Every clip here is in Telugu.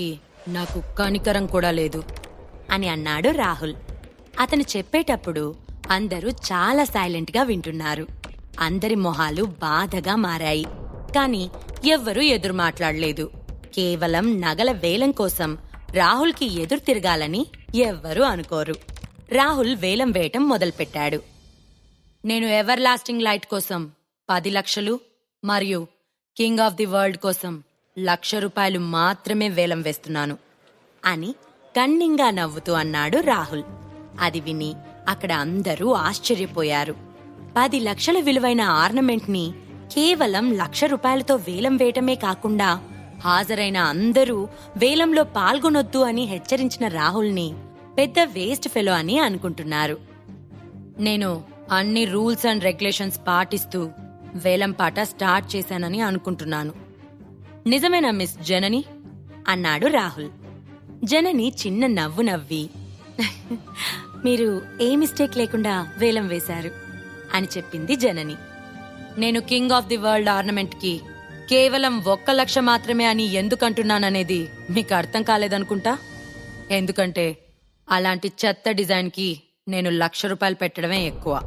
చేయడానికి నాకు కనికరం కూడా లేదు. అని అన్నాడు రాహుల్. అతను చెప్పేటప్పుడు అందరూ చాలా సైలెంట్గా వింటున్నారు. అందరి మొహాలు బాధగా మారాయి. కాని ఎవ్వరూ ఎదురు మాట్లాడలేదు. కేవలం నగల వేలం కోసం రాహుల్కి ఎదురు తిరగాలని ఎవ్వరూ అనుకోరు. రాహుల్ వేలం వేయటం మొదలుపెట్టాడు. నేను ఎవర్ లాస్టింగ్ లైట్ కోసం పది లక్షలు మరియు కింగ్ ఆఫ్ ది వరల్డ్ కోసం లక్ష రూపాయలు మాత్రమే వేలం వేస్తున్నాను అని కన్నింగా నవ్వుతూ అన్నాడు రాహుల్. అది విని అక్కడ అందరూ ఆశ్చర్యపోయారు. పది లక్షల విలువైన ఆర్నమెంట్ని కేవలం లక్ష రూపాయలతో వేలం వేయటమే కాకుండా హాజరైన అందరూ వేలంలో పాల్గొనొద్దు అని హెచ్చరించిన రాహుల్ని పెద్ద వేస్ట్ ఫెలో అని అనుకుంటున్నారు. నేను అన్ని రూల్స్ అండ్ రెగ్యులేషన్స్ పాటిస్తూ వేలం పాట స్టార్ట్ చేశానని అనుకుంటున్నాను. నిజమేనా మిస్ జనని? అన్నాడు రాహుల్. జనని చిన్న నవ్వు నవ్వి మీరు ఏ మిస్టేక్ లేకుండా వేలం వేశారు అని చెప్పింది జనని. నేను కింగ్ ఆఫ్ ది వరల్డ్ ఆర్నమెంట్కి కేవలం ఒక్క లక్ష మాత్రమే అని ఎందుకంటున్నాననేది మీకు అర్థం కాలేదనుకుంటా? ఎందుకంటే అలాంటి చెత్త డిజైన్కి నేను లక్ష రూపాయలు పెట్టడమే ఎక్కువ.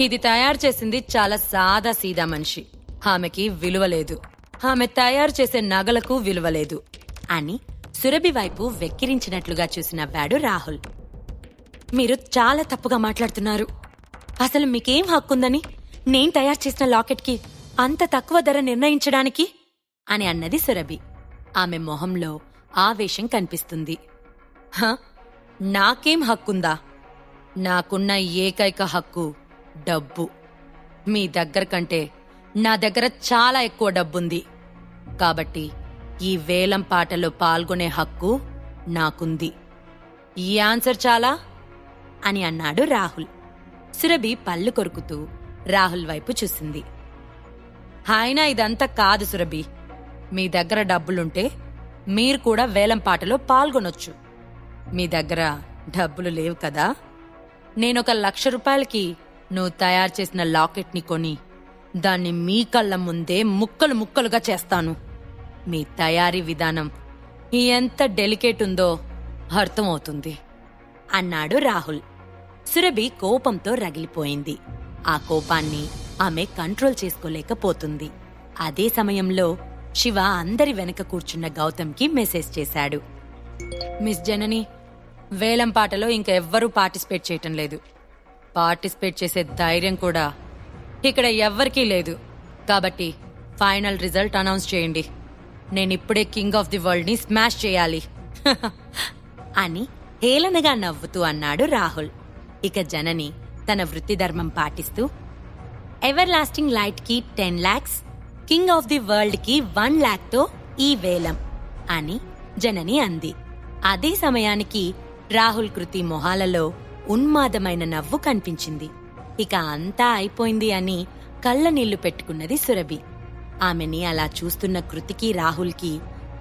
ఇది తయారు చేసింది చాలా సాదా సీదా మనిషి. ఆమెకి విలువ లేదు. ఆమె తయారు చేసే నగలకు విలువ లేదు అని సురభి వైపు వెక్కిరించినట్లుగా చూసిన వాడు రాహుల్. మీరు చాలా తప్పుగా మాట్లాడుతున్నారు. అసలు మీకేం హక్కుందని? నేను తయారు చేసిన లాకెట్కి అంత తక్కువ ధర నిర్ణయించడానికి? అని అన్నది సురభి. ఆమె మొహంలో ఆవేశం కనిపిస్తుంది. హ? నాకేం హక్కుందా? నాకున్న ఏకైక హక్కు డబ్బు. మీ దగ్గర కంటే నా దగ్గర చాలా ఎక్కువ డబ్బుంది. కాబట్టి ఈ వేలం పాటలో పాల్గొనే హక్కు నాకుంది. ఈ ఆన్సర్ చాలా? అని అన్నాడు రాహుల్. సురభి పళ్ళు కొరుకుతూ రాహుల్ వైపు చూసింది. ఆయన ఇదంతా కాదు సురభి. మీ దగ్గర డబ్బులుంటే మీరు కూడా వేలం పాటలో పాల్గొనొచ్చు. మీ దగ్గర డబ్బులు లేవు కదా? నేనొక లక్ష రూపాయలకి నువ్వు తయారు చేసిన లాకెట్ని కొని దాన్ని మీ కళ్ళ ముందే ముక్కలు ముక్కలుగా చేస్తాను. మీ తయారీ విధానం ఎంత డెలికేట్ ఉందో అర్థమవుతుంది. అన్నాడు రాహుల్. సురభి కోపంతో రగిలిపోయింది. ఆ కోపాన్ని ఆమె కంట్రోల్ చేసుకోలేకపోతుంది. అదే సమయంలో శివ అందరి వెనక కూర్చున్న గౌతమ్కి మెసేజ్ చేశాడు. మిస్ జనని వేలం పాటలో ఇంకా ఎవ్వరూ పార్టిసిపేట్ చేయటం లేదు. పార్టిసిపేట్ చేసే ధైర్యం కూడా ఇక్కడ ఎవ్వరికీ లేదు. కాబట్టి ఫైనల్ రిజల్ట్ అనౌన్స్ చేయండి. నేను ఇప్పుడే కింగ్ ఆఫ్ ది వరల్డ్ని స్మాష్ చేయాలి. అని హేళనగా నవ్వుతూ అన్నాడు రాహుల్. ఇక జనని తన వృత్తి ధర్మం పాటిస్తూ ever lasting లైట్కి ten lakhs king of the వరల్డ్కి one లాక్తో ఈ వేలం అని జనని అంది. అదే సమయానికి రాహుల్ కృతి మొహాలలో ఉన్మాదమైన నవ్వు కనిపించింది. ఇక అంతా అయిపోయింది అని కళ్ళ నీళ్ళు పెట్టుకున్నది సురభి. ఆమెని అలా చూస్తున్న కృతికి రాహుల్కి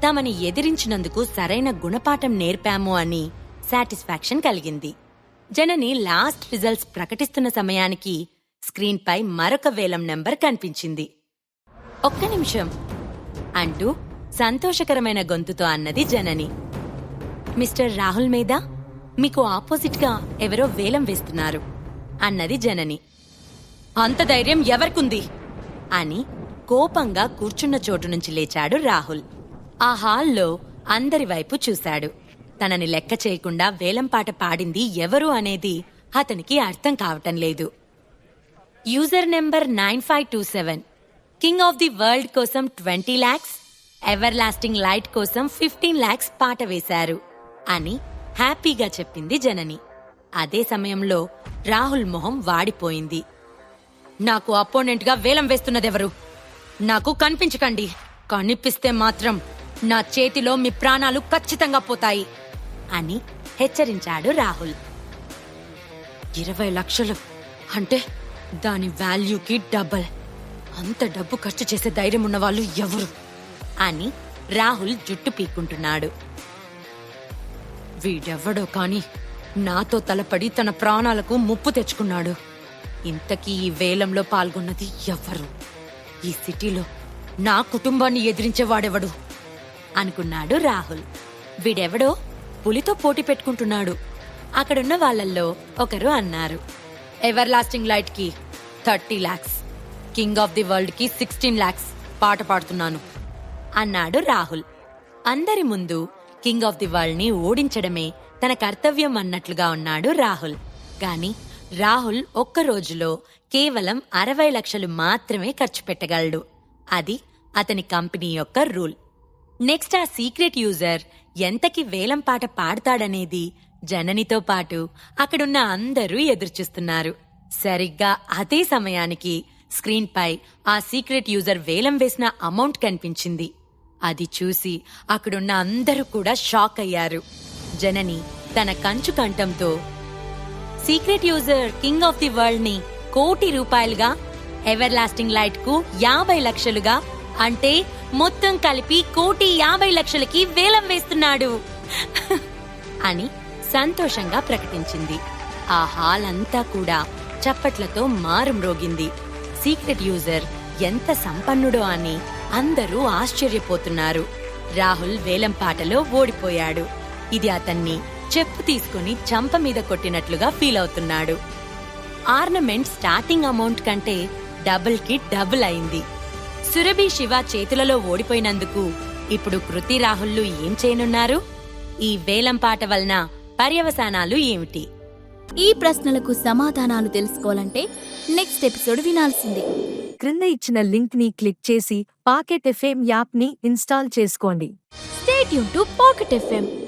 తమని ఎదిరించినందుకు సరైన గుణపాఠం నేర్పాము అని సాటిస్ఫాక్షన్ కలిగింది. జనని లాస్ట్ రిజల్ట్స్ ప్రకటిస్తున్న సమయానికి స్క్రీన్పై మరొక వేలం నెంబర్ కనిపించింది. ఒక్క నిమిషం అంటూ సంతోషకరమైన గొంతుతో అన్నది జనని. మిస్టర్ రాహుల్ మీద మీకు ఆపోజిట్గా ఎవరో వేలం వేస్తున్నారు. అన్నది జనని. అంత ధైర్యం ఎవరికుంది? అని కోపంగా కూర్చున్న చోటు నుంచి లేచాడు రాహుల్. ఆ హాల్లో అందరి వైపు చూశాడు. తనని లెక్క చేయకుండా వేలంపాట పాడింది ఎవరు అనేది అతనికి అర్థం కావటం లేదు. User number nine five two seven. King of the world కోసం twenty lakhs ever lasting light కోసం ఫిఫ్టీన్ లాక్స్ పాట వేశారు అని హ్యాపీగా చెప్పింది జనని. అదే సమయంలో రాహుల్ మొహం వాడిపోయింది. నాకు అపోనెంట్గా వేలం వేస్తున్నదెవరు? నాకు కనిపించకండి. కనిపిస్తే మాత్రం నా చేతిలో మీ ప్రాణాలు ఖచ్చితంగా పోతాయి అని హెచ్చరించాడు రాహుల్. ఇరవై లక్షలు అంటే దాని వాల్యూకి డబల్. అంత డబ్బు ఖర్చు చేసే ధైర్యం ఉన్నవాళ్ళు ఎవరు? అని రాహుల్ జుట్టు పీక్కుంటున్నాడు. వీడెవ్వడో కానీ నాతో తలపడి తన ప్రాణాలకు ముప్పు తెచ్చుకున్నాడు. ఇంతకీ ఈ వేలంలో పాల్గొన్నది ఎవరు? ఈ సిటీలో నా కుటుంబాన్ని ఎదిరించేవాడెవడు? అనుకున్నాడు రాహుల్. వీడెవడో పులితో పోటీ పెట్టుకుంటున్నాడు. అక్కడున్న వాళ్ళల్లో ఒకరు అన్నారు. Ever lasting లైట్కి thirty lakhs. King of the వరల్డ్కి sixteen lakhs. పాట పాడుతున్నాను. అన్నాడు రాహుల్. అందరి ముందు కింగ్ ఆఫ్ ది వరల్డ్ని ఓడించడమే తన కర్తవ్యం అన్నట్లుగా ఉన్నాడు రాహుల్. కానీ రాహుల్ ఒక్క రోజులో కేవలం అరవై లక్షలు మాత్రమే ఖర్చు పెట్టగలడు. అది అతని కంపెనీ యొక్క రూల్. నెక్స్ట్ ఆ సీక్రెట్ యూజర్ ఎంతకి వేలం పాట పాడతాడనేది జననితో పాటు అక్కడున్న అందరూ ఎదురుచూస్తున్నారు. సరిగ్గా అదే సమయానికి స్క్రీన్పై ఆ సీక్రెట్ యూజర్ వేలం వేసిన అమౌంట్ కనిపించింది. అది చూసి అక్కడున్న అందరూ కూడా షాక్ అయ్యారు. జనని తన కంచు కంఠంతో secret user king of the వరల్డ్ని కోటి రూపాయలుగా ఎవర్ లాస్టింగ్ లైట్కు యాభై లక్షలుగా అంటే మొత్తం కలిపి కోటి యాభై లక్షలకి వేలం వేస్తున్నాడు అని సంతోషంగా ప్రకటించింది. ఆ హాల్ అంతా కూడా చప్పట్లతో మారుమ్రోగింది సీక్రెట్ యూజర్ ఎంత సంపన్నుడో అని అందరూ ఆశ్చర్యపోతున్నారు. రాహుల్ వేలం పాటలో ఓడిపోయాడు. ఇది అతన్ని చెప్పు తీసుకుని చంప మీద కొట్టినట్లుగా ఫీల్ అవుతున్నాడు. ఆర్నమెంట్ స్టార్టింగ్ అమౌంట్ కంటే డబుల్కి డబుల్ అయింది. సురభి శివ చేతులలో ఓడిపోయినందుకు ఇప్పుడు కృతి రాహుల్లు ఏం చేయనున్నారు? ఈ వేలం పాట వలన పర్యవసానాలు ఏమిటి? ఈ ప్రశ్నలకు సమాధానాలు తెలుసుకోవాలంటే నెక్స్ట్ ఎపిసోడ్ వినాల్సిందే. క్రింద ఇచ్చిన లింక్ని క్లిక్ చేసి పాకెట్ ఎఫ్ఎం యాప్ని ఇన్స్టాల్ చేసుకోండి. స్టేట్ యూన్ టు పాకెట్ ఎఫ్ఎం.